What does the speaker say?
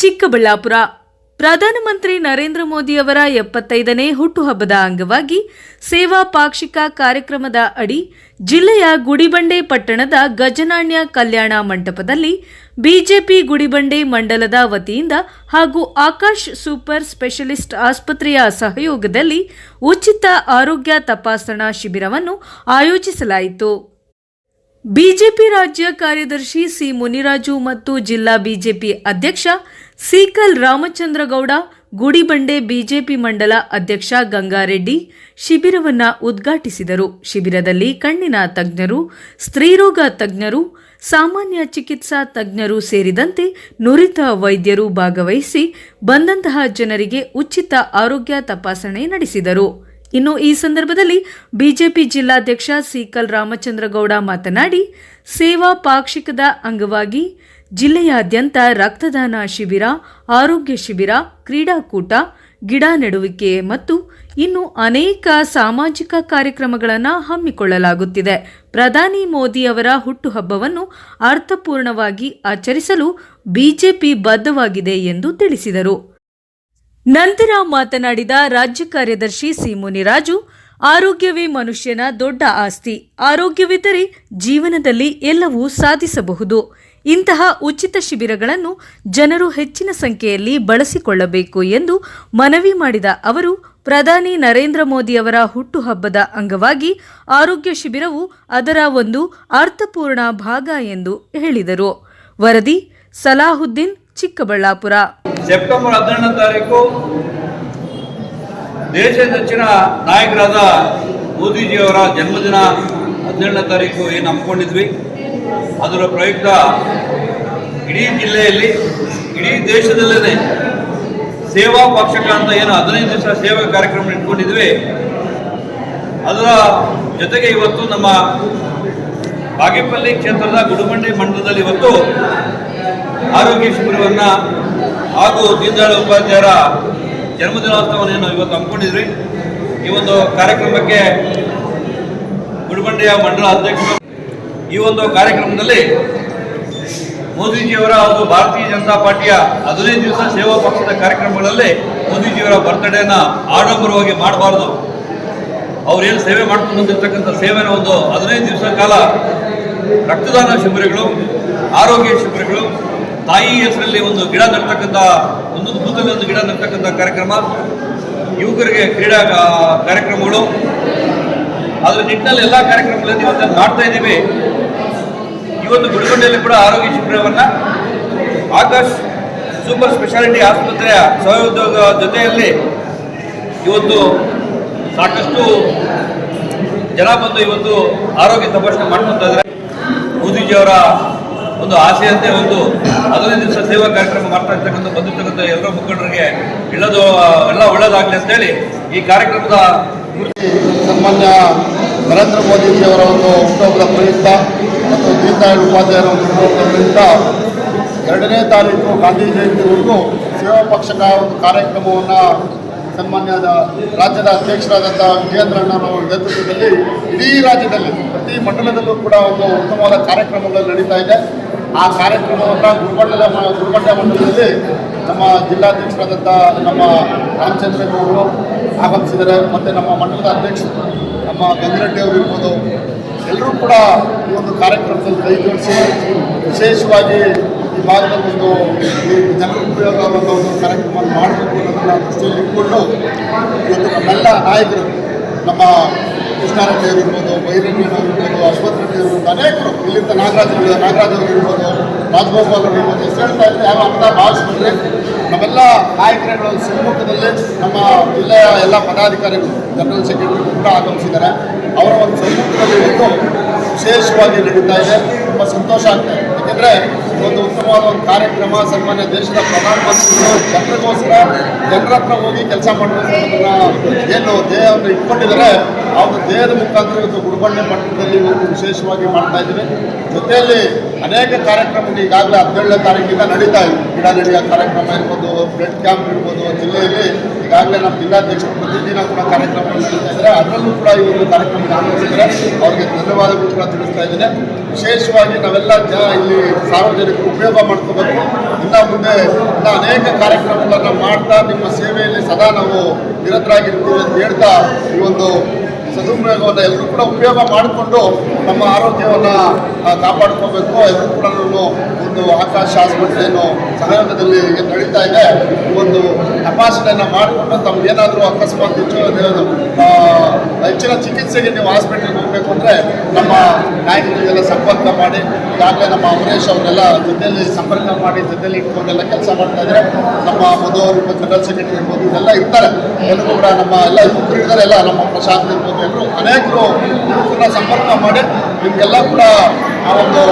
ಚಿಕ್ಕಬಳ್ಳಾಪುರ. ಪ್ರಧಾನಮಂತ್ರಿ ನರೇಂದ್ರ ಮೋದಿಯವರ ಎಪ್ಪತ್ತೈದನೇ ಹುಟ್ಟುಹಬ್ಬದ ಅಂಗವಾಗಿ ಸೇವಾ ಪಾಕ್ಷಿಕ ಕಾರ್ಯಕ್ರಮದ ಅಡಿ ಜಿಲ್ಲೆಯ ಗುಡಿಬಂಡೆ ಪಟ್ಟಣದ ಗಜನಾಣ್ಯ ಕಲ್ಯಾಣ ಮಂಟಪದಲ್ಲಿ ಬಿಜೆಪಿ ಗುಡಿಬಂಡೆ ಮಂಡಲದ ವತಿಯಿಂದ ಹಾಗೂ ಆಕಾಶ್ ಸೂಪರ್ ಸ್ಪೆಷಲಿಸ್ಟ್ ಆಸ್ಪತ್ರೆಯ ಸಹಯೋಗದಲ್ಲಿ ಉಚಿತ ಆರೋಗ್ಯ ತಪಾಸಣಾ ಶಿಬಿರವನ್ನು ಆಯೋಜಿಸಲಾಯಿತು. ಬಿಜೆಪಿ ರಾಜ್ಯ ಕಾರ್ಯದರ್ಶಿ ಸಿ ಮುನಿರಾಜು ಮತ್ತು ಜಿಲ್ಲಾ ಬಿಜೆಪಿ ಅಧ್ಯಕ್ಷ ಸೀಕಲ್ ರಾಮಚಂದ್ರಗೌಡ, ಗುಡಿಬಂಡೆ ಬಿಜೆಪಿ ಮಂಡಲ ಅಧ್ಯಕ್ಷ ಗಂಗಾರೆಡ್ಡಿ ಶಿಬಿರವನ್ನು ಉದ್ಘಾಟಿಸಿದರು. ಶಿಬಿರದಲ್ಲಿ ಕಣ್ಣಿನ ತಜ್ಞರು, ಸ್ತ್ರೀರೋಗ ತಜ್ಞರು, ಸಾಮಾನ್ಯ ಚಿಕಿತ್ಸಾ ತಜ್ಞರು ಸೇರಿದಂತೆ ನುರಿತ ವೈದ್ಯರು ಭಾಗವಹಿಸಿ ಬಂದಂತಹ ಜನರಿಗೆ ಉಚಿತ ಆರೋಗ್ಯ ತಪಾಸಣೆ ನಡೆಸಿದರು. ಇನ್ನು ಈ ಸಂದರ್ಭದಲ್ಲಿ ಬಿಜೆಪಿ ಜಿಲ್ಲಾಧ್ಯಕ್ಷ ಸೀಕಲ್ ರಾಮಚಂದ್ರಗೌಡ ಮಾತನಾಡಿ, ಸೇವಾ ಪಾಕ್ಷಿಕದ ಅಂಗವಾಗಿ ಜಿಲ್ಲೆಯಾದ್ಯಂತ ರಕ್ತದಾನ ಶಿಬಿರ, ಆರೋಗ್ಯ ಶಿಬಿರ, ಕ್ರೀಡಾಕೂಟ, ಗಿಡ ನೆಡುವಿಕೆ ಮತ್ತು ಇನ್ನು ಅನೇಕ ಸಾಮಾಜಿಕ ಕಾರ್ಯಕ್ರಮಗಳನ್ನು ಹಮ್ಮಿಕೊಳ್ಳಲಾಗುತ್ತಿದೆ. ಪ್ರಧಾನಿ ಮೋದಿ ಅವರ ಹುಟ್ಟುಹಬ್ಬವನ್ನು ಅರ್ಥಪೂರ್ಣವಾಗಿ ಆಚರಿಸಲು ಬಿಜೆಪಿ ಬದ್ಧವಾಗಿದೆ ಎಂದು ತಿಳಿಸಿದರು. ನಂತರ ಮಾತನಾಡಿದ ರಾಜ್ಯ ಕಾರ್ಯದರ್ಶಿ ಸಿ ಮುನಿರಾಜು ಆರೋಗ್ಯವೇ ಮನುಷ್ಯನ ದೊಡ್ಡ ಆಸ್ತಿ. ಆರೋಗ್ಯವಿದ್ದರೆ ಜೀವನದಲ್ಲಿ ಎಲ್ಲವೂ ಸಾಧಿಸಬಹುದು. ಇಂತಹ ಉಚಿತ ಶಿಬಿರಗಳನ್ನು ಜನರು ಹೆಚ್ಚಿನ ಸಂಖ್ಯೆಯಲ್ಲಿ ಬಳಸಿಕೊಳ್ಳಬೇಕು ಎಂದು ಮನವಿ ಮಾಡಿದ ಅವರು, ಪ್ರಧಾನಿ ನರೇಂದ್ರ ಮೋದಿಯವರ ಹುಟ್ಟುಹಬ್ಬದ ಅಂಗವಾಗಿ ಆರೋಗ್ಯ ಶಿಬಿರವು ಅದರ ಒಂದು ಅರ್ಥಪೂರ್ಣ ಭಾಗ ಎಂದು ಹೇಳಿದರು. ವರದಿ ಸಲಾಹುದ್ದೀನ್, ಚಿಕ್ಕಬಳ್ಳಾಪುರ. ಸೆಪ್ಟೆಂಬರ್ ಹದಿನೆಂಟನೇ ತಾರೀಕು ದೇಶದ ಹೆಚ್ಚಿನ ನಾಯಕರಾದ ಮೋದಿಜಿಯವರ ಜನ್ಮದಿನ ಹದಿನೆಂಟನೇ ತಾರೀಕು ಏನು ಹಮ್ಮಿಕೊಂಡಿದ್ವಿ ಅದರ ಪ್ರಯುಕ್ತ ಇಡೀ ಜಿಲ್ಲೆಯಲ್ಲಿ, ಇಡೀ ದೇಶದಲ್ಲೇ ಸೇವಾ ಪಕ್ಷಕ ಅಂತ ಏನು ಹದಿನೈದು ದಿವಸ ಸೇವಾ ಕಾರ್ಯಕ್ರಮ ಇಟ್ಕೊಂಡಿದ್ವಿ. ಅದರ ಜೊತೆಗೆ ಇವತ್ತು ನಮ್ಮ ಬಾಗೇಪಲ್ಲಿ ಕ್ಷೇತ್ರದ ಗುಡುಮಂಡಿ ಮಂಡಲದಲ್ಲಿ ಇವತ್ತು ಆರೋಗ್ಯ ಶಿಬಿರವನ್ನು ಹಾಗೂ ದೀನದಾಳ ಉಪಾಧ್ಯಾಯರ ಜನ್ಮದಿನೋತ್ಸವವನ್ನು ಇವತ್ತು ಹಮ್ಮಿಕೊಂಡಿದ್ವಿ. ಈ ಒಂದು ಕಾರ್ಯಕ್ರಮಕ್ಕೆ ಗುಡುಮಂಡಿಯ ಮಂಡಲ ಅಧ್ಯಕ್ಷರು ಈ ಒಂದು ಕಾರ್ಯಕ್ರಮದಲ್ಲಿ ಮೋದಿಜಿಯವರ ಒಂದು ಭಾರತೀಯ ಜನತಾ ಪಾರ್ಟಿಯ ಹದಿನೈದು ದಿವಸ ಸೇವಾ ಪಕ್ಷದ ಕಾರ್ಯಕ್ರಮಗಳಲ್ಲಿ ಮೋದಿಜಿಯವರ ಬರ್ತ್ಡೇನ ಆಡಂಬರವಾಗಿ ಮಾಡಬಾರ್ದು. ಅವ್ರೇನು ಸೇವೆ ಮಾಡ್ಕೊಂಡು ಬಂದಿರ್ತಕ್ಕಂಥ ಸೇವೆನ ಒಂದು ಹದಿನೈದು ದಿವಸ ಕಾಲ ರಕ್ತದಾನ ಶಿಬಿರಗಳು, ಆರೋಗ್ಯ ಶಿಬಿರಗಳು, ತಾಯಿ ಹೆಸರಲ್ಲಿ ಒಂದು ಗಿಡ ನಡ್ತಕ್ಕಂಥ, ಒಂದೊಂದು ಬೂತಲ್ಲಿ ಒಂದು ಗಿಡ ನಡ್ತಕ್ಕಂಥ ಕಾರ್ಯಕ್ರಮ, ಯುವಕರಿಗೆ ಕ್ರೀಡಾ ಕಾರ್ಯಕ್ರಮಗಳು. ಅದರ ನಿಟ್ಟಿನಲ್ಲಿ ಎಲ್ಲ ಕಾರ್ಯಕ್ರಮಗಳನ್ನು ಇವತ್ತು ಮಾಡ್ತಾ ಇದ್ದೀವಿ. ಇವತ್ತು ಗುಡಿಬಂಡೆಯಲ್ಲಿ ಕೂಡ ಆರೋಗ್ಯ ಶಿಬಿರವನ್ನು ಆಕಾಶ್ ಸೂಪರ್ ಸ್ಪೆಷಾಲಿಟಿ ಆಸ್ಪತ್ರೆಯ ಸಹೋದ್ಯೋಗ ಜೊತೆಯಲ್ಲಿ ಇವತ್ತು ಸಾಕಷ್ಟು ಜನ ಬಂದು ಇವತ್ತು ಆರೋಗ್ಯ ತಪಾಸಣೆ ಮಾಡ್ಕೊತಾ ಇದ್ದಾರೆ. ಮೋದಿಜಿಯವರ ಒಂದು ಆಸೆಯಂತೆ ಒಂದು ಹದಿನೈದು ದಿವಸ ಸೇವಾ ಕಾರ್ಯಕ್ರಮ ಮಾಡ್ತಾ ಇರ್ತಕ್ಕಂಥ ಬಂದಿರ್ತಕ್ಕಂಥ ಎಲ್ಲ ಮುಖಂಡರಿಗೆ ಇಳದು ಎಲ್ಲ ಒಳ್ಳೇದಾಗಲಿ ಅಂತೇಳಿ ಈ ಕಾರ್ಯಕ್ರಮದ ಸನ್ಮಾನ್ಯ ನರೇಂದ್ರ ಮೋದಿಜಿಯವರ ಒಂದು ಹುಟ್ಟುಹಬ್ಬದ ಪ್ರಯುಕ್ತ ಮತ್ತು ದೀನದಯಾಳ್ ಉಪಾಧ್ಯಾಯರ ಎರಡನೇ ತಾರೀಕು ಗಾಂಧಿ ಜಯಂತಿವರೆಗೂ ಸೇವಾ ಪಕ್ಷದ ಒಂದು ಕಾರ್ಯಕ್ರಮವನ್ನು ಸನ್ಮಾನ್ಯದ ರಾಜ್ಯದ ಅಧ್ಯಕ್ಷರಾದಂಥ ವಿಜೇಂದ್ರಣ್ಣನವರ ನೇತೃತ್ವದಲ್ಲಿ ಇಡೀ ರಾಜ್ಯದಲ್ಲಿ, ಪ್ರತಿ ಮಂಡಲದಲ್ಲೂ ಕೂಡ ಒಂದು ಉತ್ತಮವಾದ ಕಾರ್ಯಕ್ರಮಗಳು ನಡೀತಾ ಇದೆ. ಆ ಕಾರ್ಯಕ್ರಮವನ್ನು ಗುರುಮಂಡಲ ಗುರುಮಂಡ ಮಂಡಲದಲ್ಲಿ ನಮ್ಮ ಜಿಲ್ಲಾಧ್ಯಕ್ಷರಾದಂಥ ನಮ್ಮ ರಾಮಚಂದ್ರಗೌಡರು ಆಗಮಿಸಿದ್ದಾರೆ. ಮತ್ತು ನಮ್ಮ ಮಂಡಲದ ಅಧ್ಯಕ್ಷರು ನಮ್ಮ ಗಂಗಿರೆಡ್ಡಿ ಅವರು ಇರ್ಬೋದು ಎಲ್ಲರೂ ಕೂಡ ಈ ಒಂದು ಕಾರ್ಯಕ್ರಮದಲ್ಲಿ ಕೈ ಜೋಡಿಸಿ ವಿಶೇಷವಾಗಿ ಈ ಭಾಗದ ಒಂದು ಉಪಯೋಗ ಆಗುವಂಥ ಒಂದು ಕಾರ್ಯಕ್ರಮವನ್ನು ಮಾಡಬೇಕು ಅನ್ನೋದನ್ನು ದೃಷ್ಟಿಯಲ್ಲಿ ಇಟ್ಕೊಂಡು ಇವತ್ತು ನಮ್ಮೆಲ್ಲ ನಾಯಕರು, ನಮ್ಮ ಕೃಷ್ಣಾರೆಡ್ಡಿ ಅವರು ಇರ್ಬೋದು ಇರ್ಬೋದು ಅನೇಕರು ಇಲ್ಲಿಂದ ನಾಗರಾಜ್ ಅವರು ನಾಗರಾಜ್ ಅವರು ಇರ್ಬೋದು ರಾಜಗೋಪಾಲ್ ಅವರು ಇರ್ಬೋದು. ಹೆಸರು ಹೇಳ್ತಾ ಇದ್ರೆ ಯಾವ ಅಂತ ಭಾವಿಸ್ಬಿಟ್ರೆ ನಮ್ಮೆಲ್ಲ ನಾಯಕರುಗಳ ಸಮ್ಮುಖದಲ್ಲಿ ನಮ್ಮ ಜಿಲ್ಲೆಯ ಎಲ್ಲ ಪದಾಧಿಕಾರಿಗಳು, ಜನರಲ್ ಸೆಕ್ರೆಟರಿ ಕೂಡ ಆಗಮಿಸಿದ್ದಾರೆ. ಅವರ ಒಂದು ಸಮ್ಮುಖದಲ್ಲಿ ವಿಶೇಷವಾಗಿ ನಡೀತಾ ಇದೆ. ತುಂಬ ಸಂತೋಷ ಆಗ್ತಾ ಇದೆ. ಯಾಕೆಂದರೆ ಒಂದು ಉತ್ತಮವಾದ ಒಂದು ಕಾರ್ಯಕ್ರಮ ಸನ್ಮಾನ್ಯ ದೇಶದ ಪ್ರಧಾನಮಂತ್ರಿಗಳು ಜನರಿಗೋಸ್ಕರ ಜನರ ಹತ್ರ ಹೋಗಿ ಕೆಲಸ ಮಾಡಬೇಕು ಏನು ದೇಹವನ್ನು ಇಟ್ಕೊಂಡಿದ್ದಾರೆ ಒಂದು ದೇಹದ ಮುಖಾಂತರ ಇವತ್ತು ಗುಡ್ಬಂಡೆ ಮಟ್ಟದಲ್ಲಿ ಇವತ್ತು ವಿಶೇಷವಾಗಿ ಮಾಡ್ತಾ ಇದ್ದೀವಿ. ಜೊತೆಯಲ್ಲಿ ಅನೇಕ ಕಾರ್ಯಕ್ರಮಗಳು ಈಗಾಗಲೇ ಹದಿನೇಳನೇ ತಾರೀಕಿಂದ ನಡೀತಾ ಇದೆ ಗಿಡ ನಡೆಯುವ ಕಾರ್ಯಕ್ರಮ ಇರ್ಬೋದು ಬ್ಲಡ್ ಕ್ಯಾಂಪ್ ಇರ್ಬೋದು, ಜಿಲ್ಲೆಯಲ್ಲಿ ಈಗಾಗಲೇ ನಮ್ಮ ಜಿಲ್ಲಾಧ್ಯಕ್ಷರು ಪ್ರತಿದಿನ ಕೂಡ ಕಾರ್ಯಕ್ರಮ ನಡೀತಾ ಇದ್ದಾರೆ. ಅದರಲ್ಲೂ ಕೂಡ ಈ ಒಂದು ಕಾರ್ಯಕ್ರಮ ಆರಂಭಿಸಿದ್ದಾರೆ ಅವರಿಗೆ ಧನ್ಯವಾದಗಳು ಕೂಡ ತಿಳಿಸ್ತಾ ಇದ್ದೇನೆ. ವಿಶೇಷವಾಗಿ ನಾವೆಲ್ಲ ಜನ ಇಲ್ಲಿ ಸಾರ್ವಜನಿಕ ಸಾರ್ವಜನಿಕರು ಉಪಯೋಗ ಮಾಡ್ಕೋಬೇಕು. ಇನ್ನು ಮುಂದೆ ಇನ್ನು ಅನೇಕ ಕಾರ್ಯಕ್ರಮಗಳನ್ನು ಮಾಡ್ತಾ ನಿಮ್ಮ ಸೇವೆಯಲ್ಲಿ ಸದಾ ನಾವು ನಿರತರಾಗಿರ್ತೀವಿ ಅಂತ ಹೇಳ್ತಾ ಈ ಒಂದು ಸದುಪಯೋಗವನ್ನು ಎಲ್ಲರೂ ಕೂಡ ಉಪಯೋಗ ಮಾಡಿಕೊಂಡು ನಮ್ಮ ಆರೋಗ್ಯವನ್ನು ಕಾಪಾಡ್ಕೋಬೇಕು. ಎಲ್ಲರೂ ಕೂಡ ಒಂದು ಆಕಾಶ ಆಸ್ಪತ್ರೆಯನ್ನು ಸಹಯೋಗದಲ್ಲಿ ನಡೀತಾ ಇದೆ. ಒಂದು ತಪಾಸಣೆಯನ್ನು ಮಾಡಿಕೊಂಡು ತಮ್ಗೇನಾದರೂ ಅಕಸ್ಮಾತ್ ಹೆಚ್ಚಿನ ಚಿಕಿತ್ಸೆಗೆ ನೀವು ಹಾಸ್ಪಿಟ್ಲಿಗೆ ಹೋಗಬೇಕು ಅಂದರೆ ನಮ್ಮ ನಾಯಕರಿಗೆಲ್ಲ ಸಂಪರ್ಕ ಮಾಡಿ, ಈಗಾಗಲೇ ನಮ್ಮ ಅಮರೇಶ್ ಅವರೆಲ್ಲ ಜೊತೆಯಲ್ಲಿ ಸಂಪರ್ಕ ಮಾಡಿ, ಜೊತೆಯಲ್ಲಿ ಇಟ್ಕೊಂಡೆಲ್ಲ ಕೆಲಸ ಮಾಡ್ತಾ ಇದ್ದಾರೆ. ನಮ್ಮ ಮಧು ಅವರು ಜನರಲ್ ಸೆಕ್ರೆಟರಿ ಇರ್ಬೋದು ಇವರೆಲ್ಲ ಇರ್ತಾರೆ. ಎಲ್ಲರೂ ಕೂಡ ನಮ್ಮ ಎಲ್ಲ ಯುವಕರು ಇದ್ದಾರೆ. ಎಲ್ಲ ನಮ್ಮ ಪ್ರಶಾಂತ್ ಇರ್ಬೋದು ಎಲ್ಲರೂ ಅನೇಕರು ಸಂಪರ್ಕ ಮಾಡಿ ನಿಮಗೆಲ್ಲ ಕೂಡ ಆ ಒಂದು